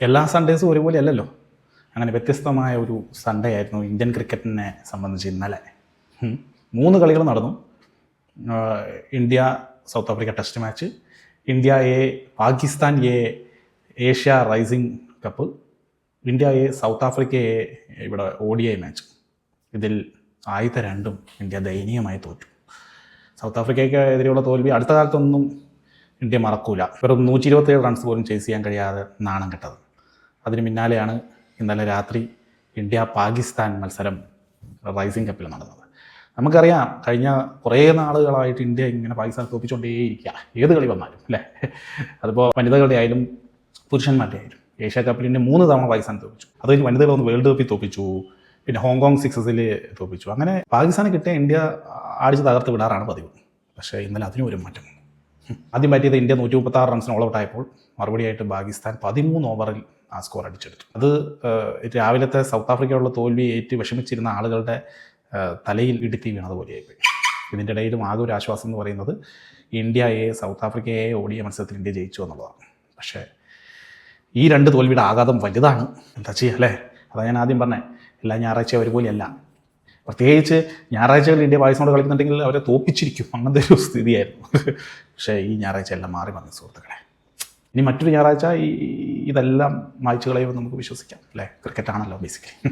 എല്ലാ സൺഡേസും ഒരുപോലെ അല്ലല്ലോ അങ്ങനെ വ്യത്യസ്തമായ ഒരു സൺഡേ ആയിരുന്നു ഇന്ത്യൻ ക്രിക്കറ്റിനെ സംബന്ധിച്ച് ഇന്നലെ. മൂന്ന് കളികൾ നടന്നു. India South Africa test match India A Pakistan A Asia rising cup India A South Africa A ഇവിടെ ഒ മാച്ച് ഇതിൽ ആദ്യത്തെ രണ്ടും ഇന്ത്യ ദയനീയമായി തോറ്റു. സൗത്ത് ആഫ്രിക്കയ്ക്ക് എതിരെയുള്ള തോൽവി അടുത്ത കാലത്തൊന്നും ഇന്ത്യ മറക്കൂല. വെറും നൂറ്റി ഇരുപത്തേഴ് റൺസ് പോലും ചേസ് ചെയ്യാൻ കഴിയാതെ നാണം കെട്ടത്. അതിന് പിന്നാലെയാണ് ഇന്നലെ രാത്രി ഇന്ത്യ പാകിസ്ഥാൻ മത്സരം റൈസിംഗ് കപ്പിൽ നടന്നത്. നമുക്കറിയാം കഴിഞ്ഞ കുറേ നാളുകളായിട്ട് ഇന്ത്യ ഇങ്ങനെ പാകിസ്ഥാൻ തോപ്പിച്ചുകൊണ്ടേയിരിക്കുക ഏത് കളി വന്നാലും അല്ലേ? അതിപ്പോൾ വനിതകളുടെ ആയാലും പുരുഷന്മാരുടെ ആയാലും. ഏഷ്യ കപ്പിൽ ഇന്ത്യ മൂന്ന് തവണ പാകിസ്ഥാൻ തോപ്പിച്ചു. അത് കഴിഞ്ഞ് വനിതകൾ ഒന്ന് വേൾഡ് കപ്പിൽ തോപ്പിച്ചു. പിന്നെ ഹോങ്കോങ് സിക്സസിൽ തോപ്പിച്ചു. അങ്ങനെ പാകിസ്ഥാന് കിട്ടിയ ഇന്ത്യ അടിച്ച് തകർത്ത് വിടാറാണ് പതിവ്. പക്ഷേ ഇന്നലെ അതിനും ഒരു മാറ്റം ആദ്യം പറ്റിയത് ഇന്ത്യ നൂറ്റി മുപ്പത്തി ആറ് റൺസിന് ഓൾ ഔട്ടായപ്പോൾ മറുപടിയായിട്ട് പാകിസ്ഥാൻ പതിമൂന്ന് ഓവറിൽ ആ സ്കോർ അടിച്ചെടുത്തു. അത് രാവിലത്തെ സൗത്ത് ആഫ്രിക്കയുള്ള തോൽവി ഏറ്റ് വിഷമിച്ചിരുന്ന ആളുകളുടെ തലയിൽ ഇടുത്തി വീണതുപോലെയായിപ്പോയി ഇതിന്റെ ഇടയിലും ആകെ ഒരു ആശ്വാസം എന്ന് പറയുന്നത് ഇന്ത്യയെ സൗത്ത് ആഫ്രിക്കയെ ഓടിയ മത്സരത്തിൽ ഇന്ത്യ ജയിച്ചു എന്നുള്ളതാണ്. പക്ഷേ ഈ രണ്ട് തോൽവിയുടെ ആഘാതം വലുതാണ്. എന്താ ചെയ്യുക അല്ലേ? അതാ ഞാൻ ആദ്യം പറഞ്ഞേ എല്ലാ ഞായറാഴ്ച ഒരുപോലെയല്ല പ്രത്യേകിച്ച് ഞായറാഴ്ചകളിൽ ഇന്ത്യ പാകിസ്ഥാനോട് കളിക്കുന്നുണ്ടെങ്കിൽ അവരെ തോപ്പിച്ചിരിക്കും. അങ്ങനത്തെ ഒരു സ്ഥിതിയായിരുന്നു. പക്ഷേ ഈ ഞായറാഴ്ച എല്ലാം മാറി വന്നു സുഹൃത്തുക്കളെ. ഇനി മറ്റൊരു ഞായറാഴ്ച ഈ ഇതെല്ലാം മായ്ച്ചു കളയുമെന്ന് നമുക്ക് വിശ്വസിക്കാം അല്ലേ? ക്രിക്കറ്റ് ആണല്ലോ ബേസിക്കലി